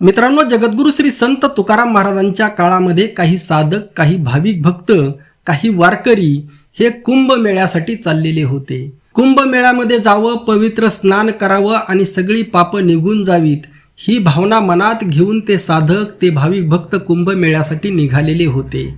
मित्रांनो जगद्गुरु श्री संत तुकाराम महाराजांच्या काळामध्ये काही साधक काही भाविक भक्त काही वारकरी हे कुंभमेळ्यासाठी चाललेले होते. कुंभमेळ्यामध्ये जावं पवित्र स्नान करावं आणि सगळी पापं निघून जावीत ही भावना मनात घेऊन ते साधक ते भाविक भक्त कुंभमेळ्यासाठी निघालेले होते.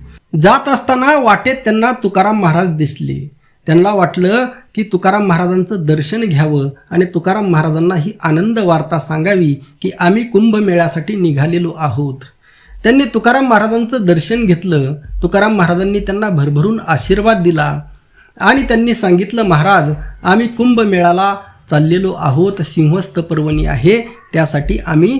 जात असताना वाटेत त्यांना तुकाराम महाराज दिसले. त्यांना वाटलं की तुकाराम महाराजांचं दर्शन घ्यावं आणि तुकाराम महाराजांना ही आनंद वार्ता सांगावी की आम्ही कुंभमेळ्यासाठी निघालेलो आहोत. त्यांनी तुकाराम महाराजांचं दर्शन घेतलं. तुकाराम महाराजांनी त्यांना भरभरून आशीर्वाद दिला आणि त्यांनी सांगितलं महाराज आम्ही कुंभमेळ्याला चाललेलो आहोत. सिंहस्थ पर्वणी आहे. त्यासाठी आम्ही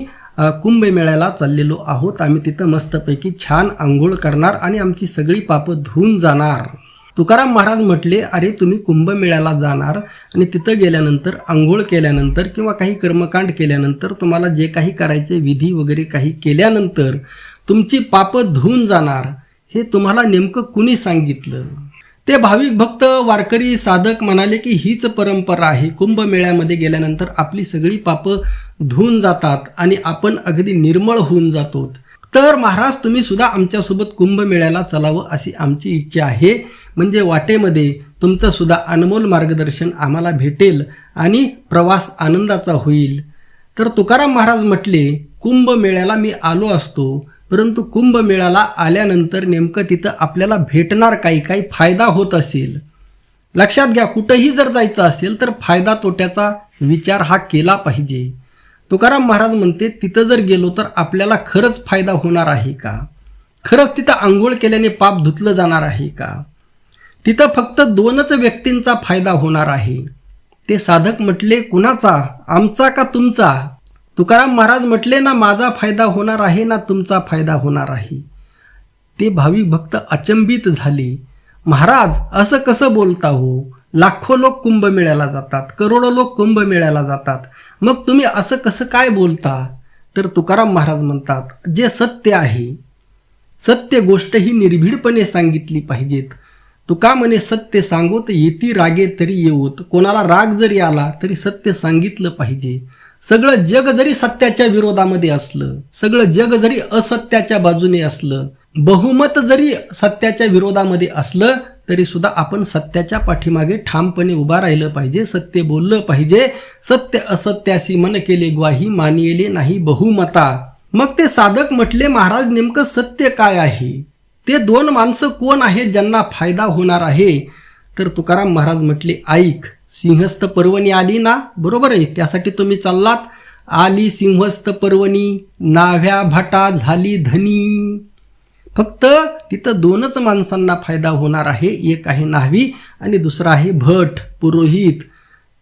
कुंभमेळ्याला चाललेलो आहोत. आम्ही तिथं मस्तपैकी छान आंघोळ करणार आणि आमची सगळी पापं धुवून जाणार. तुकाराम महाराज म्हटले अरे तुम्ही कुंभमेळ्याला जाणार आणि तिथं गेल्यानंतर आंघोळ केल्यानंतर किंवा काही कर्मकांड केल्यानंतर तुम्हाला जे काही करायचे विधी वगैरे काही केल्यानंतर तुमची पापं धुवून जाणार हे तुम्हाला नेमकं कुणी सांगितलं? ते भाविक भक्त वारकरी साधक म्हणाले की हीच परंपरा आहे. कुंभमेळ्यामध्ये गेल्यानंतर आपली सगळी पापं धुवून जातात आणि आपण अगदी निर्मळ होऊन जातो. तर महाराज तुम्ही सुद्धा आमच्यासोबत कुंभमेळ्याला चलावं अशी आमची इच्छा आहे. म्हणजे वाटेमध्ये तुमचं सुद्धा अनमोल मार्गदर्शन आम्हाला भेटेल आणि प्रवास आनंदाचा होईल. तर तुकाराम महाराज म्हटले कुंभमेळ्याला मी आलो असतो परंतु कुंभमेळ्याला आल्यानंतर नेमकं तिथं आपल्याला भेटणार काही काही फायदा होत असेल. लक्षात घ्या कुठंही जर जायचं असेल तर फायदा तोट्याचा विचार हा केला पाहिजे. तुकाराम महाराज म्हणते तिथं जर गेलो तर आपल्याला खरंच फायदा होणार आहे का? खरंच तिथं आंघोळ केल्याने पाप धुतलं जाणार आहे का? तिथं फक्त दोनच व्यक्तींचा फायदा होणार आहे. ते साधक म्हटले कुणाचा? आमचा का तुमचा? तुकाराम महाराज म्हटले ना माझा फायदा होणार आहे ना तुमचा फायदा होणार आहे. ते भाविक भक्त अचंबित झाले. महाराज असं कसं बोलता हो? लाखो लोक कुंभमेळ्याला जातात करोडो लोक कुंभमेळ्याला जातात. मग तुम्ही असं कसं काय बोलता? तर तुकाराम महाराज म्हणतात जे सत्य आहे सत्य गोष्ट ही निर्भीडपणे सांगितली पाहिजेत. तुका म्हणे सत्य सांगोत? येती रागे तरी येऊत. कोणाला राग जरी आला तरी सत्य सांगितलं पाहिजे. सगळं जग जरी सत्याच्या विरोधामध्ये असलं सगळं जग जरी असत्याच्या बाजूने असलं बहुमत जरी सत्याच्या विरोधामध्ये असलं तरी सुद्धा आपण सत्याच्या पाठीमागे ठामपणे उभा राहिलं पाहिजे सत्य बोललं पाहिजे. सत्य असत्याशी मन केले ग्वाही मानिले नाही बहुमता. मग ते साधक म्हटले महाराज नेमकं सत्य काय आहे? ते दोन माणसं कोण आहेत ज्यांना फायदा होणार आहे? तर तुकाराम महाराज म्हटले ऐक सिंहस्थ पर्वणी आली ना? बरोबर आहे त्यासाठी तुम्ही चाललात. आली सिंहस्थ पर्वणी नाव्या भाटा झाली धनी. फक्त तिथं दोनच माणसांना फायदा होणार आहे. एक आहे न्हावी आणि दुसरा आहे भट पुरोहित.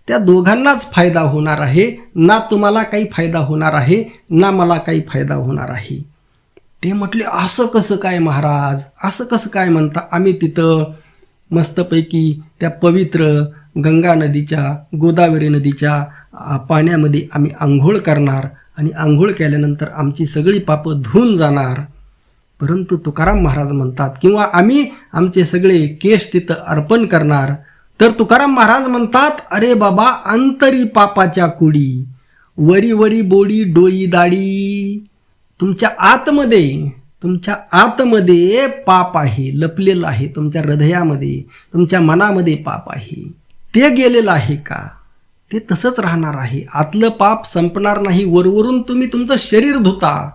त्या दोघांनाच फायदा होणार आहे. ना तुम्हाला काही फायदा होणार आहे ना मला काही फायदा होणार आहे. ते म्हटले असं कसं काय महाराज? असं कसं काय म्हणता? आम्ही तिथं मस्तपैकी त्या पवित्र गंगा नदीच्या गोदावरी नदीच्या पाण्यामध्ये आम्ही आंघोळ करणार आणि आंघोळ केल्यानंतर आमची सगळी पापं धुवून जाणार. परंतु तुकाराम महाराज म्हणतात किंवा आम्ही आमचे सगळे केश तिथं अर्पण करणार. तर तुकाराम महाराज म्हणतात अरे बाबा अंतरी पापाच्या कुडी वरी वरी बोडी डोई दाढी. तुमच्या आतमध्ये तुमच्या आतमध्ये पाप आहे लपलेलं आहे तुमच्या हृदयामध्ये तुमच्या मनामध्ये पाप आहे. ते गेलेलं आहे का? ते तसंच राहणार आहे. आतलं पाप संपणार नाही. वरवरून तुम्ही तुमचं शरीर धुता.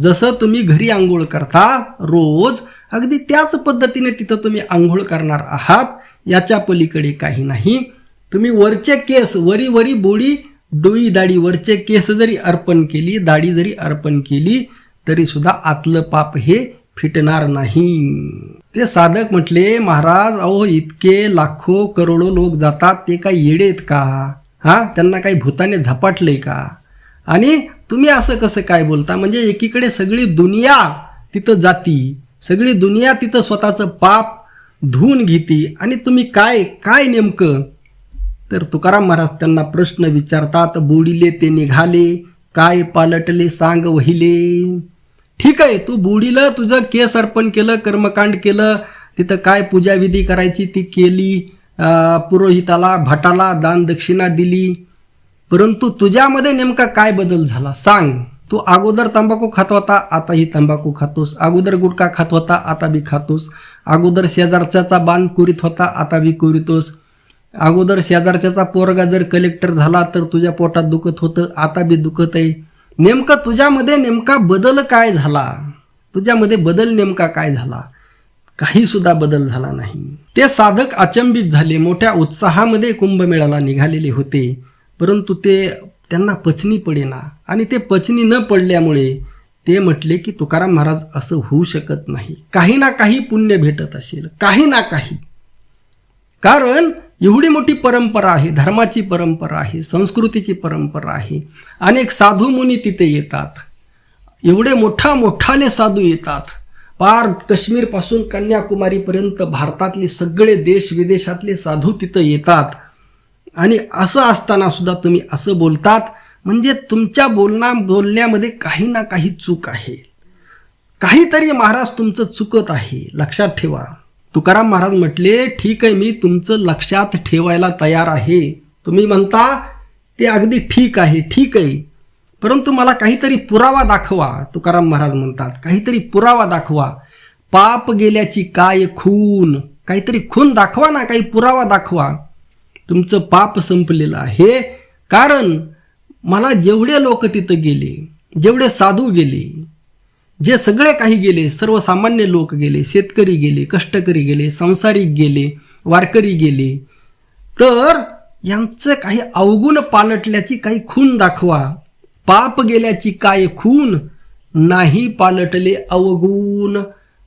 जसं तुम्ही घरी आंघोळ करता रोज अगदी त्याच पद्धतीने तिथं तुम्ही आंघोळ करणार आहात. याच्या पलीकडे काही नाही. तुम्ही वरचे केस वरी वरी बोडी डोई दाढीवरचे केस जरी अर्पण केली दाढी जरी अर्पण केली तरी सुद्धा आतलं पाप हे फिटणार नाही. ते साधक म्हटले महाराज अहो इतके लाखो करोडो लोक जातात ते काय येडेत का? हा त्यांना काही भूताने झपाटले का? आणि तुम्ही असं कसं काय बोलता? म्हणजे एकीकडे सगळी दुनिया तिथं जाती सगळी दुनिया तिथं स्वतःचं पाप धुवून घेती आणि तुम्ही काय काय नेमकं तर तुकाराम महाराज त्यांना प्रश्न विचारतात बुडीले ते निघाले काय पालटले सांग वहिले? ठीक आहे तू बुडीलं तुझं केस अर्पण केलं कर्मकांड केलं तिथं काय पूजाविधी करायची ती केली पुरोहिताला भटाला दान दक्षिणा दिली. परंतु तुझ्यामध्ये नेमका काय बदल झाला? सांग. तू अगोदर तंबाखू खात होता आताही तंबाखू खातोस. अगोदर गुटखा खात होता आता बी खातोस. अगोदर शेजारच्याचा बांध कुरीत होता आता बी कुरितोस. अगोदर शेजारच्याचा पोरगा जर कलेक्टर झाला तर तुझ्या पोटात दुखत होतं आता बी दुखत आहे. नेमकं तुझ्यामध्ये नेमका बदल काय झाला? तुझ्यामध्ये बदल नेमका काय झाला? काही सुद्धा बदल झाला नाही. ते साधक अचंबित झाले मोठ्या उत्साहामध्ये कुंभमेळ्याला निघालेले होते. परंतु ते त्यांना पचनी पडेना. आणि ते पचनी न पडल्यामुळे ते म्हटले की तुकाराम महाराज असं होऊ शकत नाही. काही ना काही पुण्य भेटत असेल. काही ना काही. कारण एवढी मोठी परंपरा आहे धर्माची परंपरा आहे संस्कृतीची परंपरा आहे. अनेक साधू मुनी तिथे येतात. एवढे मोठा मोठाले साधू येतात. पार काश्मीरपासून कन्याकुमारीपर्यंत भारतातले सगळे देश विदेशातले साधू तिथं येतात. आणि असं असताना सुद्धा तुम्ही असं बोलतात म्हणजे तुमच्या बोलना बोलण्यामध्ये काही ना काही चूक आहे. काहीतरी महाराज तुमचं चुकत आहे. लक्षात ठेवा. तुकाराम महाराज म्हटले ठीक आहे मी तुमचं लक्षात ठेवायला तयार आहे. तुम्ही म्हणता ते अगदी ठीक आहे ठीक आहे. परंतु मला काहीतरी पुरावा दाखवा. तुकाराम महाराज म्हणतात काहीतरी पुरावा दाखवा. पाप गेल्याची काय खून? काहीतरी खून दाखवा ना काही पुरावा दाखवा. तुमचं पाप संपलेलं आहे. कारण मला जेवढे लोक तिथं गेले जेवढे साधू गेले जे सगळे काही गेले सर्वसामान्य लोक गेले शेतकरी गेले कष्टकरी गेले संसारिक गेले वारकरी गेले तर यांचं काही अवगुण पालटल्याची काही खून दाखवा. पाप गेल्याची काय खून? नाही पालटले अवगुण.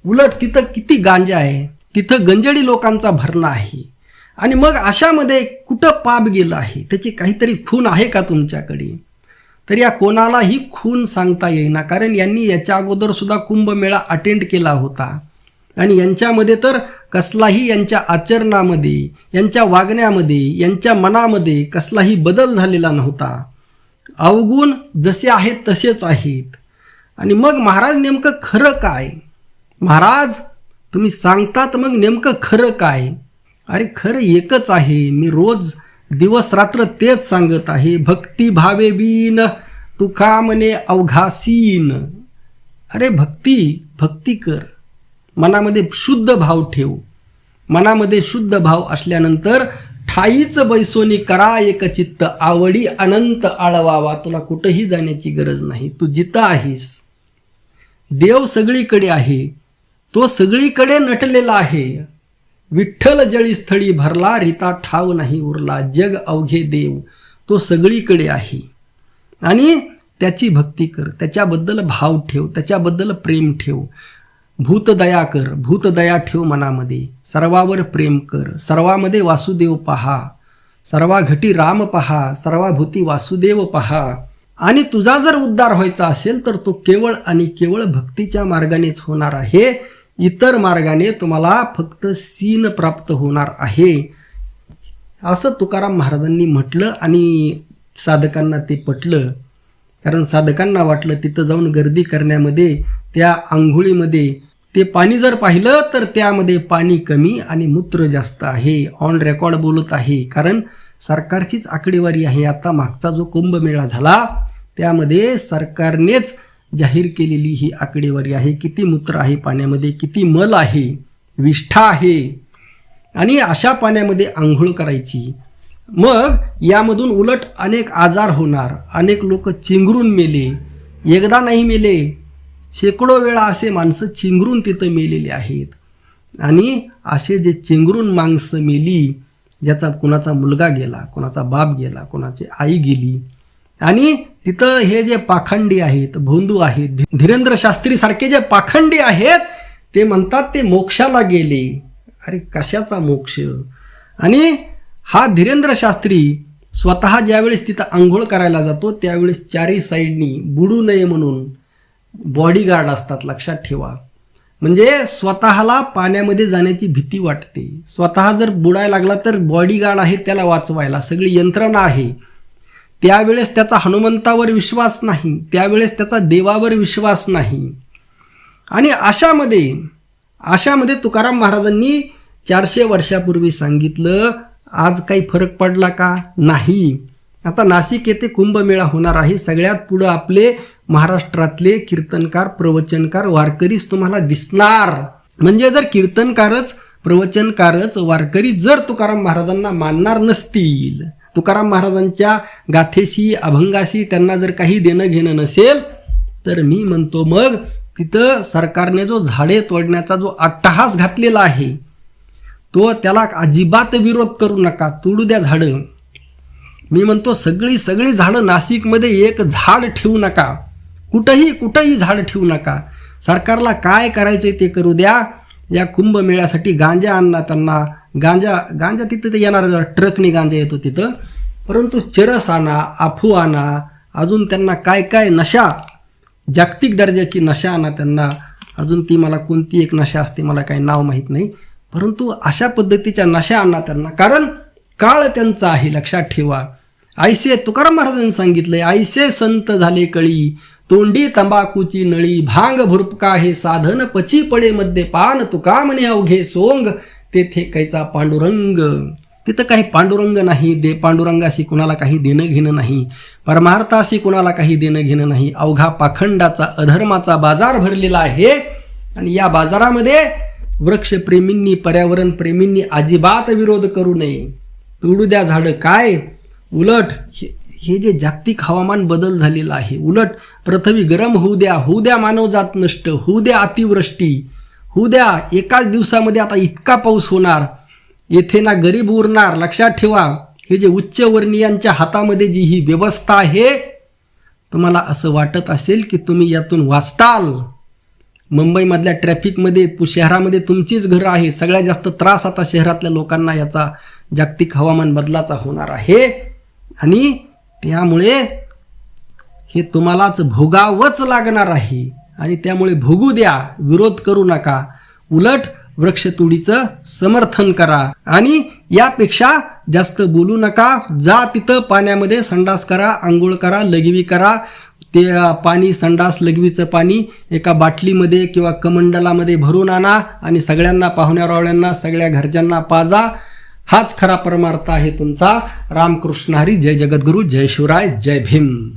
उलट तिथं किती गांजा आहे? तिथं गंजडी लोकांचा भरणा आहे. आणि मग अशामध्ये कुठं पाप गेलं आहे? त्याची काहीतरी खून आहे का तुमच्याकडे? तर या कोणालाही खून सांगता येईना. कारण यांनी याच्या अगोदर सुद्धा कुंभमेळा अटेंड केला होता. आणि यांच्यामध्ये तर कसलाही यांच्या आचरणामध्ये यांच्या वागण्यामध्ये यांच्या मनामध्ये कसलाही बदल झालेला नव्हता. अवगुण जसे आहेत तसेच आहेत. आणि मग महाराज नेमकं खरं काय? महाराज तुम्ही सांगतात मग नेमकं खरं काय? अरे खरं एकच आहे. मी रोज दिवस रात्र तेच सांगत आहे भक्ती भावे बीन तुका म्हणे अवघासीन. अरे भक्ती भक्ती कर. मनामध्ये शुद्ध भाव ठेव. मनामध्ये शुद्ध भाव असल्यानंतर ठाईच बैसोनी करा एक चित्त आवडी अनंत आळवावा. तुला कुठंही जाण्याची गरज नाही तू जिथं आहेस. देव सगळीकडे आहे तो सगळीकडे नटलेला आहे. विठ्ठल जळी स्थळी भरला रीता ठाव नाही उरला जग अवघे देव तो सगळीकडे आहे. आणि त्याची भक्ती कर त्याच्याबद्दल भाव ठेव त्याच्याबद्दल प्रेम ठेव. भूतदया कर भूतदया ठेव मनामध्ये. सर्वावर प्रेम कर सर्वामध्ये वासुदेव पहा. सर्वा घटी राम पहा सर्वाभूती वासुदेव पहा. आणि तुझा जर उद्धार व्हायचा असेल तर तो केवळ आणि केवळ भक्तीच्या मार्गानेच होणार आहे. इतर मार्गाने तुम्हाला फक्त सीन प्राप्त होणार आहे. असं तुकाराम महाराजांनी म्हटलं आणि साधकांना ते पटलं. कारण साधकांना वाटलं तिथं जाऊन गर्दी करण्यामध्ये त्या आंघोळीमध्ये ते पाणी जर पाहिलं तर त्यामध्ये पाणी कमी आणि मूत्र जास्त आहे. ऑन रेकॉर्ड बोलत आहे. कारण सरकारचीच आकडेवारी आहे. आता मागचा जो कुंभमेळा झाला त्यामध्ये सरकारनेच जाहीर केलेली ही आकडेवारी आहे. किती मूत्र आहे पाण्यामध्ये किती मल आहे विष्ठा आहे. आणि अशा पाण्यामध्ये आंघोळ करायची. मग यामधून उलट अनेक आजार होणार. अनेक लोक चिंगरून मेले. एकदा नाही मेले. शेकडो वेळा असे माणसं चिंगरून तिथं मेलेले आहेत. आणि असे जे चिंगरून माणसं मेली ज्याचा कुणाचा मुलगा गेला कुणाचा बाप गेला कुणाची आई गेली. आणि तिथं हे जे पाखंडी आहेत भोंदू आहेत धी- धीरेंद्र शास्त्री सारखे जे पाखंडी आहेत ते म्हणतात ते मोक्षाला गेले. अरे कशाचा मोक्ष? आणि हा धीरेंद्र शास्त्री स्वतः ज्यावेळेस तिथं आंघोळ करायला जातो त्यावेळेस चारही साईडनी बुडू नये म्हणून बॉडीगार्ड असतात लक्षात ठेवा. म्हणजे स्वतःला पाण्यामध्ये जाण्याची भीती वाटते. स्वतः जर बुडायला लागला तर बॉडीगार्ड आहे त्याला वाचवायला. सगळी यंत्रणा आहे. त्यावेळेस त्याचा हनुमंतावर विश्वास नाही त्यावेळेस त्याचा देवावर विश्वास नाही. आणि अशामध्ये अशामध्ये तुकाराम महाराजांनी चारशे वर्षापूर्वी सांगितलं आज काही फरक पडला का? नाही. आता नाशिक येथे कुंभमेळा होणार आहे. सगळ्यात पुढं आपले महाराष्ट्रातले कीर्तनकार प्रवचनकार वारकरीच तुम्हाला दिसणार. म्हणजे जर कीर्तनकारच प्रवचनकारच वारकरी जर तुकाराम महाराजांना मानणार नसतील तुकाराम महाराजांच्या गाथेशी अभंगाशी त्यांना जर काही देणं घेणं नसेल तर मी म्हणतो मग तिथं सरकारने जो झाडे तोडण्याचा जो अट्टहास घातलेला आहे तो त्याला अजिबात विरोध करू नका तोडू द्या झाडं. मी म्हणतो सगळी सगळी झाडं नाशिकमध्ये एक झाड ठेवू नका. कुठंही कुठंही झाड ठेवू नका. सरकारला काय करायचंय ते करू द्या. या कुंभमेळ्यासाठी गांजा आणला त्यांना गांजा गांजा तिथं तर येणार ट्रकने गांजा येतो तिथं. परंतु चरस आणा आफू आणा अजून त्यांना काय काय नशा जागतिक दर्जाची नशा आणा त्यांना अजून ती मला कोणती एक नशा असते मला काही नाव माहीत नाही. परंतु अशा पद्धतीच्या नशा आणा त्यांना कारण काळ त्यांचा आहे लक्षात ठेवा. आयसे तुकाराम महाराजांनी सांगितलंय आयसे संत झाले कळी तोंडी तंबाखूची नळी भांग भुरपका हे साधन पची पडे मध्ये पान तुका म्हणे अवघे सोंग. तेथे कैचा पांडुरंग. तिथं काही पांडुरंग नाही दे पांडुरंगाशी कुणाला काही देणं घेणं नाही. परमार्थाशी कुणाला काही देणं घेणं नाही. अवघा पाखंडाचा अधर्माचा बाजार भरलेला आहे. आणि या बाजारामध्ये वृक्षप्रेमींनी पर्यावरण प्रेमींनी अजिबात विरोध करू नये. तुडू द्या झाडं काय? उलट हे- हे जे जागतिक हवामान बदल झालेला आहे. उलट पृथ्वी गरम होऊ द्या होऊ द्या मानवजात नष्ट होऊ द्या अतिवृष्टी. होऊ द्या एकाच दिवसामध्ये आता इतका पाऊस होणार. येथे ना गरीब उरणार लक्षात ठेवा. हे जे उच्चवर्णीयांच्या हातामध्ये जी ही व्यवस्था आहे तुम्हाला असं वाटत असेल की तुम्ही यातून वाचताल? मुंबईमधल्या ट्रॅफिकमध्ये पु- शहरामध्ये तुमचीच घरं आहे. सगळ्यात जास्त त्रास आता शहरातल्या लोकांना याचा जागतिक हवामान बदलाचा होणार आहे. आणि त्यामुळे हे तुम्हालाच भोगावंच लागणार आहे. आणि त्यामुळे भोगू द्या विरोध करू नका. उलट वृक्षतोडीचं समर्थन करा. आणि यापेक्षा जास्त बोलू नका. जा तिथं पाण्यामध्ये संडास करा आंघोळ करा लघवी करा. ते पाणी संडास लघवीचं पाणी एका बाटलीमध्ये किंवा कमंडलामध्ये भरून आणा आणि सगळ्यांना पाहुण्यारावळ्यांना सगळ्या घरच्यांना पाजा. हाच खरा परमार्थ आहे तुमचा. रामकृष्ण हरी. जय जगद्गुरू. जय शिवराय. जय भीम.